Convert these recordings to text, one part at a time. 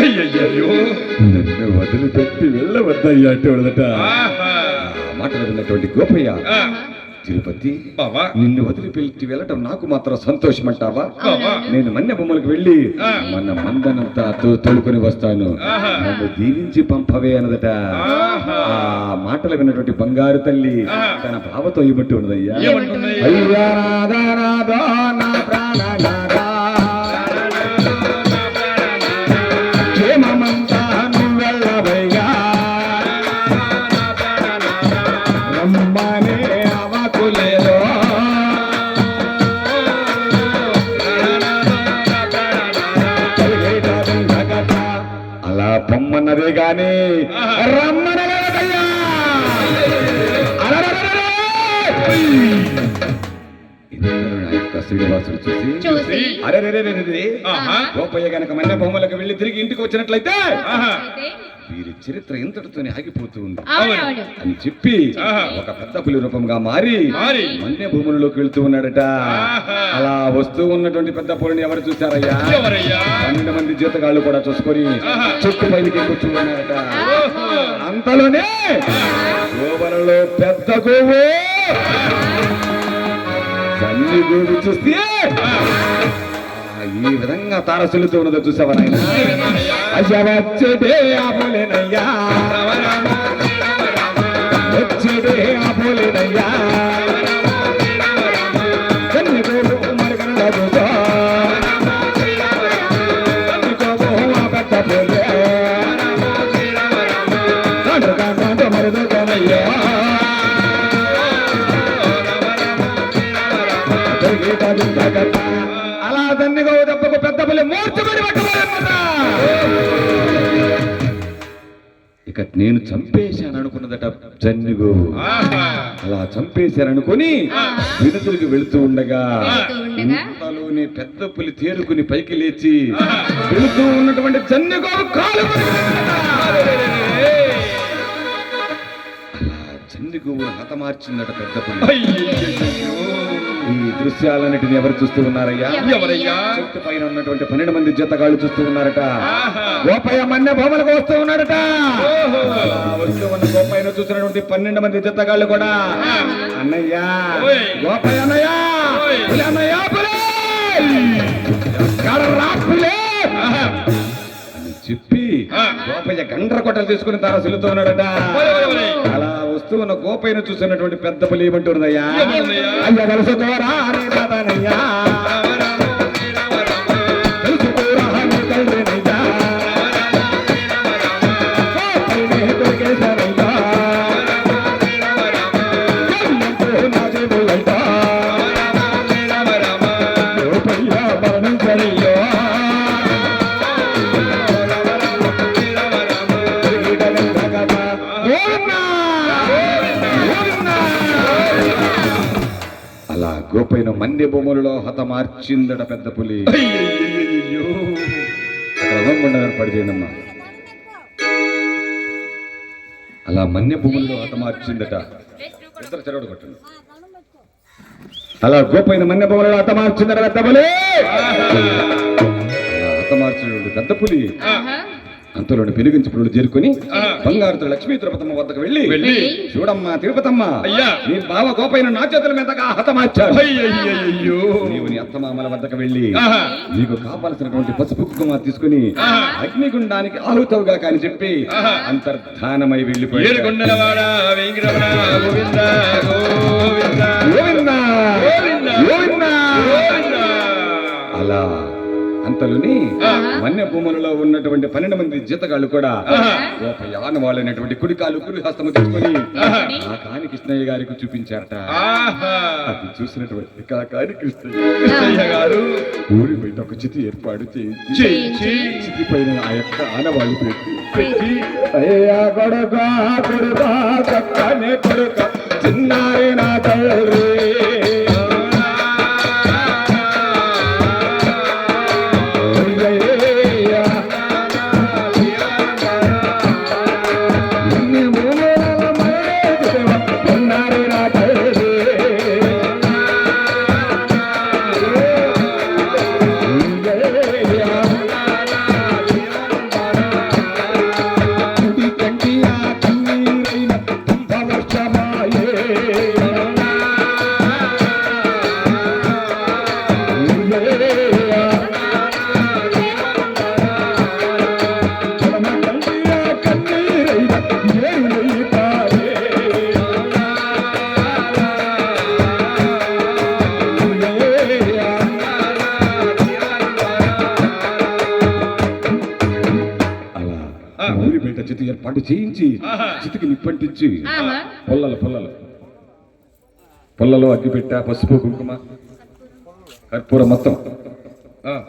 అయ్యయ్యో నన్ను వదిలిపెట్టి వెళ్ళవద్దయ్యా అంటే వదట ఆహా. మాటలు విన్నటువంటి గోపయ్య ఆ, తిరుపతి బావా. నిన్ను వదిలిపెట్టి వెళ్ళటం నాకు మాత్రం సంతోషం అంటావా బావా నేను మన్య బొమ్మలకు వెళ్ళి. మన మందనంతా తో- తోలుకొని వస్తాను. నన్ను దీవించి పంపవే అన్నదట. ఆ మాటలు విన్నటువంటి బంగారు తల్లి. తన భావతో ఇవ్వట్టు ఉన్నదయ్యా? అయ్యా గాని శ్రీనివాసుడు చూసి అరే రే రే రే గోపయ్య గనక మన్య బొమ్మలకు వెళ్ళి తిరిగి ఇంటికి వచ్చినట్లయితే వీరి చరిత్ర ఇంతటితోనే ఆగిపోతూ ఉంది అని చెప్పి. ఒక పెద్ద పులి రూపంగా మారి. మన్య భూములలోకి వెళ్తూ ఉన్నాడట. అలా వస్తూ ఉన్నటువంటి పెద్ద పులిని ఎవరు చూశారయ్యా పన్నెండు మంది జీతగాళ్ళు కూడా చూసుకొని. చుట్టూ పైకి కూర్చుని ఉన్నారట. అంతలోనే గోవలలో పెద్ద గోవు సన్ని గోవు చూస్తే ఈ విధంగా తారసులుతూ ఉన్నదో చూసావా నాయన? అయ్యవచ్చడే ఆపోలేనయ్యా వచ్చేదే ఆపోలేనయ్యా కన్ని గోవు ఇక నేను చంపేశాను అనుకున్నదట జన్నిగో ఆహా. అలా చంపేశారనుకొని వినుతులకు వెళుతూ ఉండగా ఇంతలోనే పెద్ద పులి తేరుకుని పైకి లేచి వెళుతూ ఉన్నటువంటి జన్నిగో కాలు. అలా జన్నిగోవును హతమార్చిందట పెద్ద పులి. దృశ్యాలన్నిటిని ఎవరు చూస్తూ ఉన్నారయ్యా? ఎవరయ్యా? చెట్టు పైన ఉన్నటువంటి పన్నెండు మంది జతగాళ్ళు చూస్తూ ఉన్నారట. గోపయ్య మన్య భూములకు వస్తూ ఉన్నాడట. వస్తూ ఉన్న గోపయ్యను చూసినటువంటి పన్నెండు మంది జతగాళ్ళు కూడా అన్నయ్య. గోపయ్య చెప్పి. గోపయ్య గండ్ర కొట్టలు తీసుకుని తాను సిలుతూ ఉన్నాడట. అలా వస్తూ ఉన్న గోపయ్యను చూసినటువంటి పెద్ద పులి ఏమంటున్నదయ్యా? అయ్య కలుసుకోరా అనే మన్య బొమ్మలలో హతమార్చిందట పెద్ద పులి. అయ్యయ్యయ్యయ్యో. అక్కడ అవ్వకుండా ఏర్పాటు చేయండమ్మా అలా మన్య భూముల్లో హతమార్చిందట. ఇద్దరు చెరవడు కొట్టండి. అలా గోపైన మన్య భూములలో హతమార్చిందట పెద్ద పులి. హతమార్చినటువంటి పెద్ద పులి. అంతలోని పెరిగించి పురుడు చేరుకొని. బంగారుతో లక్ష్మీ తిరుపతమ్మ వద్దకు వెళ్ళి వెళ్ళి చూడమ్మా తిరుపతమ్మ అయ్యా. నీ బావ గోపైన నా చేతుల మీదగా హతమార్చాడు అయ్యయ్యయ్యో. నీవు నీ అత్తమామల వద్దకు వెళ్ళి. నీకు కావలసినటువంటి పసుపు కుంకుమ తీసుకుని. అగ్నిగుండానికి ఆహుతవుగా కాని చెప్పి. అంతర్ధానమై వెళ్ళిపోయాడు! గోవిందా! గోవిందా! గోవింద. అలా అంతలోని ఆహా. మన్య భూములలో ఉన్నటువంటి పన్నెండు మంది జీతగాళ్ళు కూడా ఆహా. గోపయాన వాళ్ళైనటువంటి కుడికాలు కుడి హస్తము తీసుకొని కాని కృష్ణయ్య గారికి చూపించారట. అది చూసినటువంటి కాకాని కృష్ణయ్య గారు ఊరి బయట ఒక చితి ఏర్పాటు చేయించి చితి పైన ఆ యొక్క ఆనవాళ్ళు పెట్టి అయ్యా కొడుక కొడుక చక్కనే కొడుక చిన్నారి నా తల్లి చితి ఏర్పాటు చేయించి. చితికి నిప్పంటించి. పొల్లలు పొల్లలు పొల్లలో అగ్గిపెట్ట పసుపు కుంకుమ కర్పూరం మొత్తం ఆ,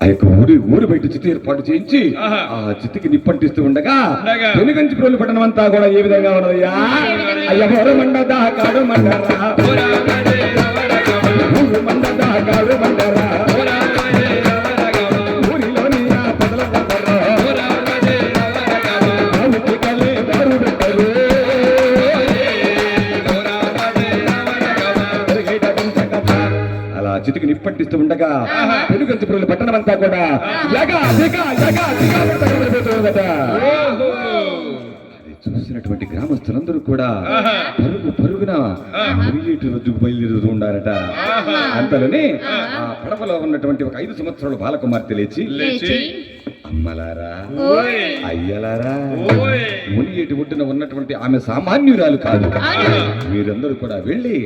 యొక్క ఊరి ఊరి బయట చితి ఏర్పాటు చేయించి. ఆ చితికి నిప్పంటిస్తూ ఉండగా. వెనుగంచి ప్రోలు పట్టణం అంతా కూడా ఏ విధంగా ఉన్నదయ్యా అయ్య హోర మండదా కాడు మండరా ఓ చితికి నిప్పంటిస్తూ ఉండగా వెనుగంచి ప్రోలు పట్టణం అంతా కూడా యగ దిగ యగ దిగ పట్టకపోతుందట ఓహో! అది చూసినటువంటి గ్రామస్తులందరూ కూడా. పరుగు పరుగున మురిగేటి బయలుదేరుతూ ఉండారట. అంతలోనే ఆ పడవలో ఉన్నటువంటి ఒక ఐదు సంవత్సరాల బాలకుమార్తె లేచి అమ్మలారా అయ్యలారా మునిగేటి ఒడ్డున ఉన్నటువంటి ఆమె సామాన్యురాలు కాదు. మీరందరూ కూడా వెళ్ళి.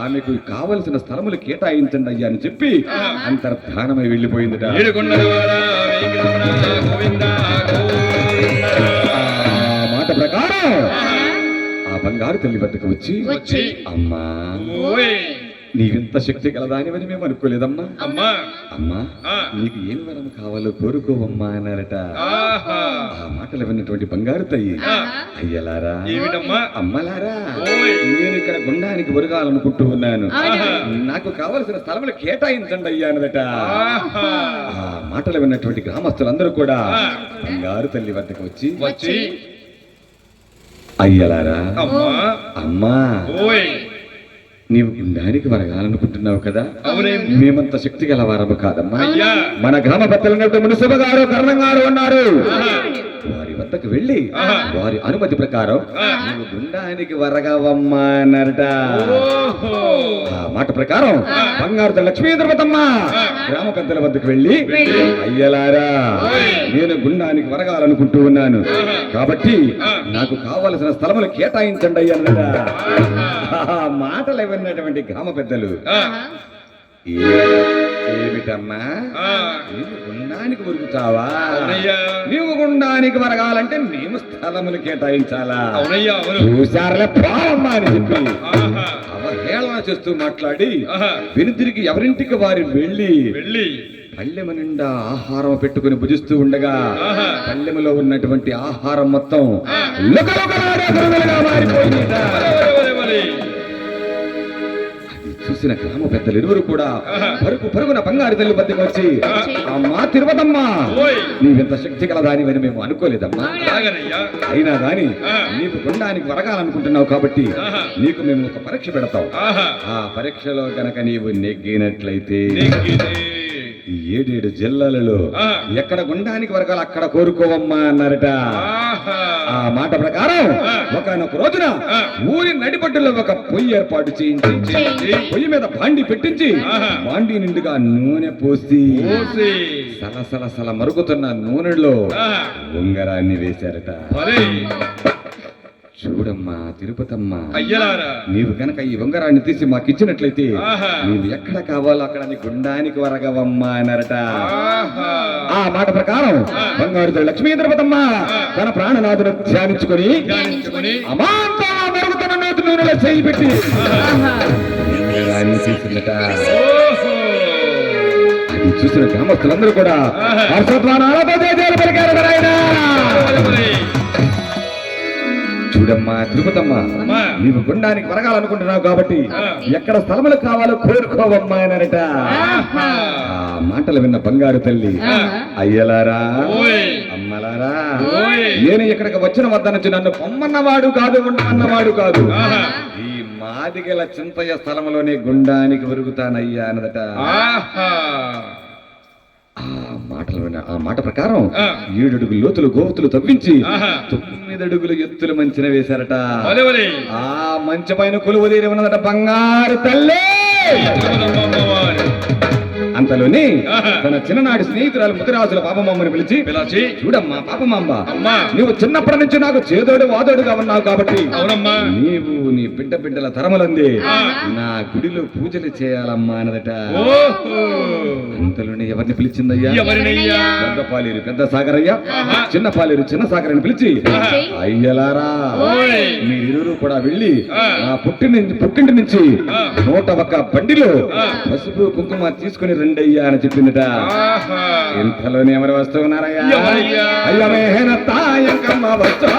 ఆమెకు కావలసిన స్థలములు కేటాయించండి అయ్యా అని చెప్పి అంతర్ధానమై ఆ మాట ప్రకారం ఆ. బంగారు తల్లి వద్దకు వచ్చి వచ్చి. అమ్మా నీవింత శక్తి కలదానివని మేము అనుకోలేదమ్మా. అమ్మా. అమ్మా. నీకు ఏం వరం కావాలో కోరుకోవమ్మా అన్నారట. ఆ మాటలు విన్నటువంటి బంగారు ఆ. అయ్యలారా. అమ్మలారా. నేను ఇక్కడ గుండానికి ఒరగాలనుకుంటూ ఉన్నాను. నాకు కావలసిన స్థలములు కేటాయించండి అయ్యా అన్నదట. ఆ మాటలు విన్నటువంటి గ్రామస్తులందరూ కూడా. బంగారు తల్లి వద్దకు వచ్చి వచ్చి. అయ్యలారా. అమ్మా. అమ్మా. ఓయ్. నీవు గుండానికి వరగాలనుకుంటున్నావు కదా మేమంత శక్తి గలవారము కాదమ్మా అయ్యా మన గ్రామ పెద్దలు మునిసభ గారు కర్ణం గారు. వారి వద్దకు వెళ్ళి. వారి అనుమతి ప్రకారం. నువ్వు గుండానికి వరగవమ్మా అన్నారట ఓహో ఆ మాట ప్రకారం బంగారు లక్ష్మీ ద్రవతమ్మ గ్రామ పెద్దల వద్దకు వెళ్ళి. అయ్యలారా. నేను గుండానికి వరగాలనుకుంటూ ఉన్నాను. కాబట్టి. నాకు కావలసిన స్థలములు కేటాయించండి అయ్యన్నట మాటలు విన్నటువంటి గ్రామ పెద్దలు. ఏమిటమ్మా. నీవు గుండానికి ఉరుకుతావా నీవు గుండానికి వరగాలంటే మేము స్థలములు కేటాయించాలా? చూశారులే పోవమ్మా అని చెప్పి అవహేళన చేస్తూ మాట్లాడి వెనుతిరిగి ఎవరింటికి వారి వెళ్ళి వెళ్ళి. పల్లెము నిండా ఆహారం పెట్టుకుని భుజిస్తూ ఉండగా. పల్లెములో ఉన్నటువంటి ఆహారం మొత్తం లుకలుకలాడే చూసిన గ్రామ పెద్దలు ఇరువురు కూడా. పరుగు పరుగున బంగారు తల్లి వద్దకు వచ్చి. అమ్మా తిరుపతమ్మ. నీవింత శక్తి కలదానివని మేము అనుకోలేదమ్మా అయినా ఆ. నీకు గుండానికి వరగాలనుకుంటున్నావు కాబట్టి. నీకు మేము ఒక పరీక్ష పెడతాం ఆ పరీక్షలో గనక నీవు నెగ్గినట్లయితే ఏడేడు జిల్లాలలో. ఎక్కడ గుండానికి వరగాలు అక్కడ కోరుకోవమ్మా అన్నారట ఆ మాట ప్రకారం. ఒకనొక రోజున. ఊరి నడిపట్టులో ఒక పొయ్యి ఏర్పాటు చేయించి. పొయ్యి మీద బాండి పెట్టించి. బాండి నిండుగా నూనె పోసి. సలసల సల మరుగుతున్న నూనెలో. ఉంగరాన్ని వేశారట. చూడమ్మా తిరుపతమ్మ అయ్యలారా నీవు గనక ఈ ఉంగరాన్ని తీసి మాకు ఇచ్చినట్లయితే ఆహా. నీవు ఎక్కడ కావాలో అక్కడ నీ గుండానికి వరగవమ్మా అన్నారట ఆహా ఆ మాట ప్రకారం బంగారు లక్ష్మీ తిరుపతమ్మ తన ప్రాణనాథును ధ్యానించుకొని మరుగుతున్న నోటి నూనెలో చేయి పెట్టి. ఉంగరాన్ని చూసిన గ్రామస్తులందరూ కూడా ఆహా. హర్షధ్వానాలతో జయజయలు పలికారు నాయనా. చూడమ్మా తిరుపతమ్మ. నీవు గుండానికి వరగాలనుకుంటున్నావు కాబట్టి. ఎక్కడ స్థలములు కావాలో కోరుకోవమ్మా ఆహా. ఆ మాటలు విన్న బంగారు తల్లి. అయ్యలారా. అమ్మలారా. నేను ఇక్కడికి వచ్చిన వద్ద నుంచి నన్ను పొమ్మన్నవాడు కాదు ఉండమన్నవాడు కాదు. ఈ మాదిగల చింతయ్య స్థలంలోనే గుండానికి ఉరుగుతానయ్యా అన్నదట ఆ మాటలు విన్న ఆ మాట ప్రకారం ఆ. ఏడు అడుగులు లోతులు గోతులు తవ్వించి. తొమ్మిది అడుగులు ఎత్తులు మంచిన వేశారట. ఆ మంచి పైన కొలువు తీరి ఉన్నదట బంగారు తల్లి. అంతలోని. తన చిన్ననాటి స్నేహితురాలు ముదిరాజుల పాపమామని పిలిచి పిలాచి చూడమ్మా పాపమాంబ. నువ్వు చిన్నప్పటి నుంచి నాకు చేదోడు వాదోడుగా ఉన్నావు కాబట్టి అవునమ్మా నీవు నీ బిడ్డ బిడ్డల తరములంది. నా గుడిలో పూజలు చేయాలమ్మా అన్నదట అంతలోనే ఎవరిని పిలిచిందయ్యా పెద్ద పాలేరు పెద్ద సాగరయ్య. చిన్న పాలేరు చిన్న సాగరని పిలిచి ఆహా. అయ్యలారా. మీరిరువురు కూడా వెళ్ళి. నా పుట్టిన పుట్టింటి నుంచి. నూట ఒక్క బండిలో. పసుపు కుంకుమ తీసుకుని రండయ్యా అని చెప్పిందట. ఇంతలోనే ఎవరు వస్తూ ఉన్నారయ్యా? అయ్య మేనత్తాయంకమ్మ వచ్చా